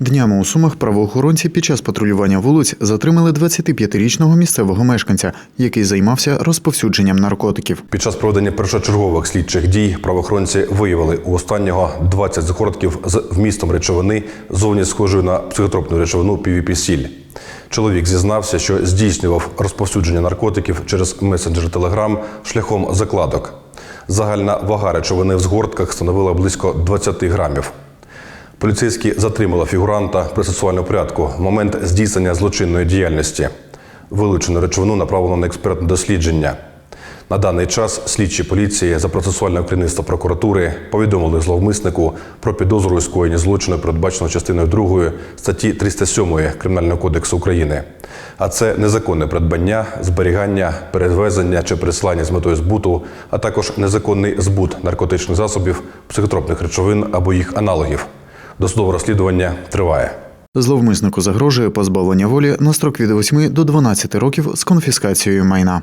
Днями у Сумах правоохоронці під час патрулювання вулиць затримали 25-річного місцевого мешканця, який займався розповсюдженням наркотиків. Під час проведення першочергових слідчих дій правоохоронці виявили у останнього 20 згортків з вмістом речовини, зовні схожої на психотропну речовину PVP-сіль. Чоловік зізнався, що здійснював розповсюдження наркотиків через месенджер Telegram шляхом закладок. Загальна вага речовини в згортках становила близько 20 грамів. Поліцейські затримали фігуранта при процесуальному порядку в момент здійснення злочинної діяльності. Вилучену речовину направлено на експертне дослідження. На даний час слідчі поліції за процесуальне керівництво прокуратури повідомили зловмиснику про підозру у скоєнні злочину, передбаченого частиною 2 статті 307 Кримінального кодексу України. А це незаконне придбання, зберігання, перевезення чи пересилання з метою збуту, а також незаконний збут наркотичних засобів, психотропних речовин або їх аналогів. Досудове розслідування триває. Зловмиснику загрожує позбавлення волі на строк від 8 до 12 років з конфіскацією майна.